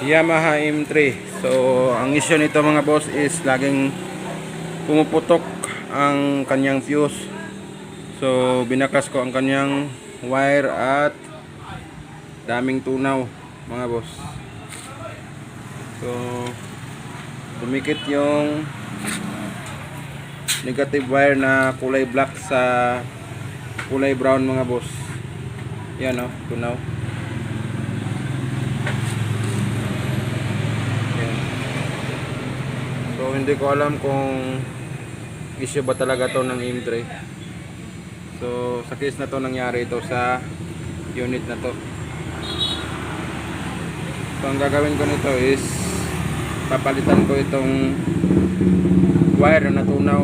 Yamaha M3 so ang issue nito mga boss is laging pumuputok ang kanyang fuse. So binakas ko ang kanyang wire at daming tunaw mga boss. So dumikit yung negative wire na kulay black sa kulay brown mga boss. Yan o tunaw Hindi ko alam kung issue ba talaga to ng M3. So sa case na to nangyari ito sa unit na to. So ang gagawin ko nito is papalitan ko itong wire na natunaw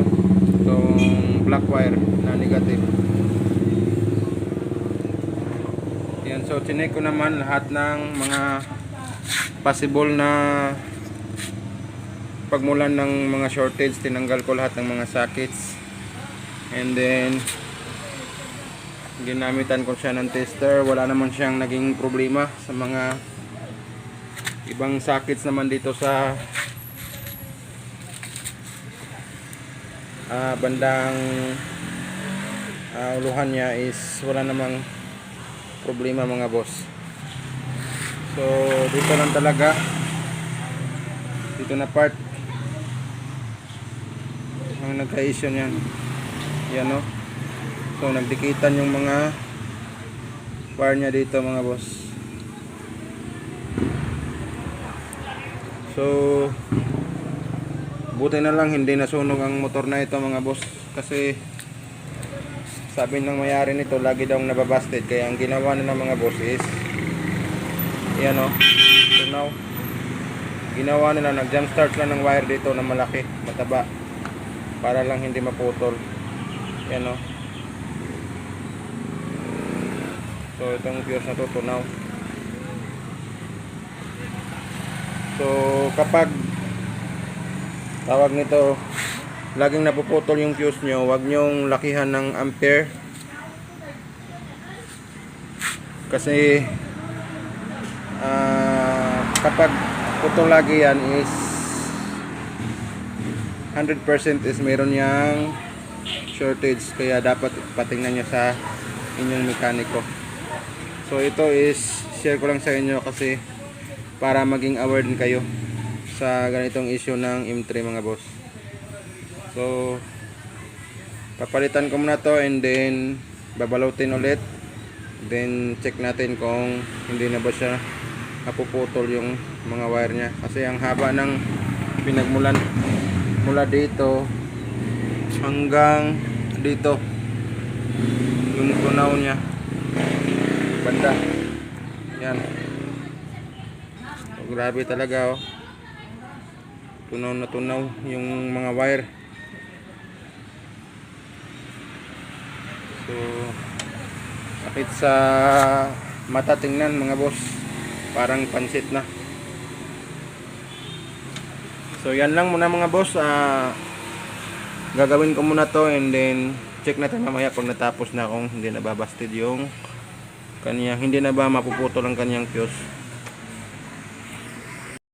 itong black wire na negative yan so chinek ko naman lahat ng mga possible na pagmulan ng mga shortage tinanggal ko lahat ng mga sockets. And then ginamitan ko siya ng tester. Wala naman siyang naging problema sa mga ibang sockets naman dito sa ah, bandang ah, uluhan niya is wala namang problema mga boss. So dito lang talaga. Dito na part ang nagka-issue niyan. Yan no? So nagdikitan yung mga wire niya dito mga boss. So buti na lang hindi nasunog ang motor na ito mga boss. Kasi sabi ng mayari nito lagi daw nababasted. Kaya ang ginawa nila mga boss is yan o tunaw ginawa nila nag jump start lang ng wire dito na malaki mataba para lang hindi maputol. Yan o so itong fuse na to tunaw. So kapag tawag nito laging napuputol yung fuse nyo wag nyong lakihan ng ampere. Kasi ah, kapag putol lagi yan is 100% is meron yang shortage kaya dapat patingnan nyo sa inyong mekaniko. So ito is share ko lang sa inyo kasi para maging aware din kayo sa ganitong issue ng M3 mga boss. So papalitan ko muna to and then babalutin ulit. Then check natin kung hindi na ba siya napuputol yung mga wire niya. Kasi ang haba ng pinagmulan mula dito hanggang dito. Yung tunaw niya. Banda. Yan. So, grabe talaga oh. Tunaw na tunaw yung mga wire. So sakit sa mata tingnan mga boss. Parang pansit na so yan lang muna mga boss. Ah, gagawin ko muna to and then check natin mamaya pag natapos na kung hindi na babasted yung kanyang hindi na ba mapuputol ang kanyang fuse